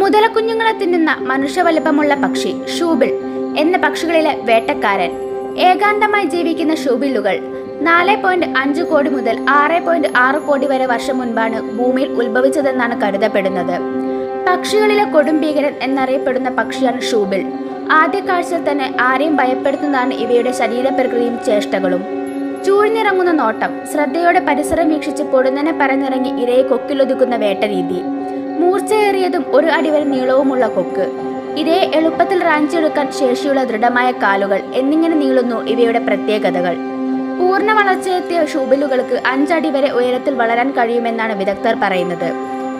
മുതലക്കുഞ്ഞുങ്ങളെ തിന്നുന്ന മനുഷ്യവലുപ്പമുള്ള പക്ഷി ഷൂബിൾ എന്ന പക്ഷികളിലെ വേട്ടക്കാരൻ. ഏകാന്തമായി ജീവിക്കുന്ന ഷൂബിളുകൾ നാല് പോയിന്റ് അഞ്ച് കോടി മുതൽ ആറ് പോയിന്റ് ആറ് കോടി വരെ വർഷം മുൻപാണ് ഭൂമിയിൽ ഉത്ഭവിച്ചതെന്നാണ് കരുതപ്പെടുന്നത്. പക്ഷികളിലെ കൊടും ഭീകരൻ എന്നറിയപ്പെടുന്ന പക്ഷിയാണ് ഷൂബിൾ. ആദ്യ കാഴ്ചയിൽ തന്നെ ആരെയും ഭയപ്പെടുത്തുന്നതാണ് ഇവയുടെ ശരീരപ്രകൃതിയും ചേഷ്ടകളും. ചൂഴ്ന്നിറങ്ങുന്ന നോട്ടം ശ്രദ്ധയോടെ പരിസരം വീക്ഷിച്ച് പൊടുന്നനെ പറന്നിറങ്ങി ഇരയെ കൊക്കിലൊതുക്കുന്ന വേട്ടരീതി. മൂർച്ചയേറിയതും ഒരു അടിവരെ നീളവുമുള്ള കൊക്ക്. ഇതേ എളുപ്പത്തിൽ റാഞ്ചിയെടുക്കാൻ ശേഷിയുള്ള ദൃഢമായ കാലുകൾ എന്നിങ്ങനെ നീളുന്നു ഇവയുടെ പ്രത്യേകതകൾ. പൂർണ വളർച്ചയെത്തിയ ഷൂബിലുകൾക്ക് അഞ്ചടി വരെ ഉയരത്തിൽ വളരാൻ കഴിയുമെന്നാണ് വിദഗ്ധർ പറയുന്നത്.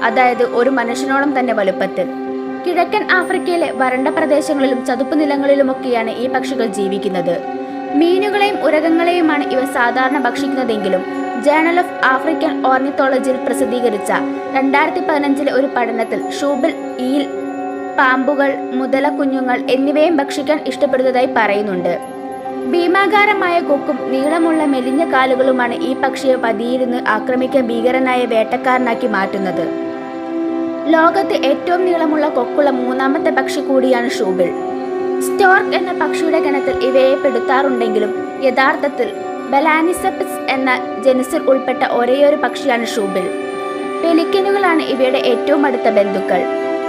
അതായത് ഒരു മനുഷ്യനോളം തന്നെ വലുപ്പത്തിൽ. കിഴക്കൻ ആഫ്രിക്കയിലെ വരണ്ട പ്രദേശങ്ങളിലും ചതുപ്പ് നിലങ്ങളിലുമൊക്കെയാണ് ഈ പക്ഷികൾ ജീവിക്കുന്നത്. മീനുകളെയും ഉരകങ്ങളെയുമാണ് ഇവ സാധാരണ ഭക്ഷിക്കുന്നതെങ്കിലും ജേണൽ ഓഫ് ആഫ്രിക്കൻ ഓർണിത്തോളജിയിൽ പ്രസിദ്ധീകരിച്ച രണ്ടായിരത്തി പതിനഞ്ചിലെ ഒരു പഠനത്തിൽ ഷൂബിൽ ഈൽ പാമ്പുകൾ മുതല കുഞ്ഞുങ്ങൾ എന്നിവയും ഭക്ഷിക്കാൻ ഇഷ്ടപ്പെടുന്നതായി പറയുന്നുണ്ട്. ഭീമാകാരമായ കൊക്കും നീളമുള്ള മെലിഞ്ഞ കാലുകളുമാണ് ഈ പക്ഷിയെ പതിയിരുന്ന് ആക്രമിക്കാൻ ഭീകരനായ വേട്ടക്കാരനാക്കി മാറ്റുന്നത്. ലോകത്ത് ഏറ്റവും നീളമുള്ള കൊക്കുള്ള മൂന്നാമത്തെ പക്ഷി കൂടിയാണ് ഷൂബിൾ. സ്റ്റോർക്ക് എന്ന പക്ഷിയുടെ ഗണത്തിൽ ഇവയെ പെടുത്താറുണ്ടെങ്കിലും യഥാർത്ഥത്തിൽ ബലാനിസെപ്പസ് എന്ന ജനുസിൽ ഉൾപ്പെട്ട ഒരേയൊരു പക്ഷിയാണ് ഷൂബിൽ പെലിക്കനുകളാണ് ഇവയുടെ ഏറ്റവും അടുത്ത ബന്ധുക്കൾ.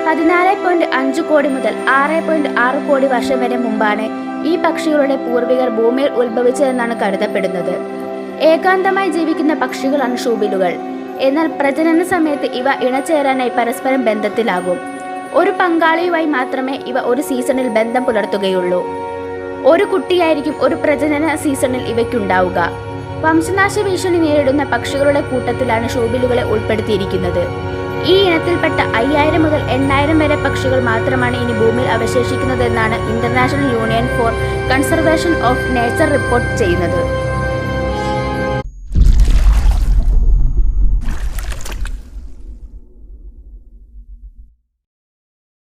പതിനാല് പോയിന്റ് അഞ്ച് കോടി മുതൽ ആറ് പോയിന്റ് ആറ് കോടി വർഷം വരെ മുമ്പാണ് ഈ പക്ഷികളുടെ പൂർവികർ ഭൂമിയിൽ ഉത്ഭവിച്ചതെന്നാണ് കരുതപ്പെടുന്നത്. ഏകാന്തമായി ജീവിക്കുന്ന പക്ഷികളാണ് ഷൂബിലുകൾ എന്നാൽ പ്രജനന സമയത്ത് ഇവ ഇണചേരാനായി പരസ്പരം ബന്ധത്തിലാകും. ഒരു പങ്കാളിയുമായി മാത്രമേ ഇവ ഒരു സീസണിൽ ബന്ധം പുലർത്തുകയുള്ളൂ. ഒരു കുട്ടിയായിരിക്കും ഒരു പ്രജനന സീസണിൽ ഇവയ്ക്കുണ്ടാവുക. വംശനാശ ഭീഷണി നേരിടുന്ന പക്ഷികളുടെ കൂട്ടത്തിലാണ് ഷോബിലുകളെ ഉൾപ്പെടുത്തിയിരിക്കുന്നത്. ഈ ഇനത്തിൽപ്പെട്ട അയ്യായിരം മുതൽ എണ്ണായിരം വരെ പക്ഷികൾ മാത്രമാണ് ഇനി ഭൂമിയിൽ അവശേഷിക്കുന്നതെന്നാണ് International Union for Conservation of Nature report ചെയ്യുന്നത്.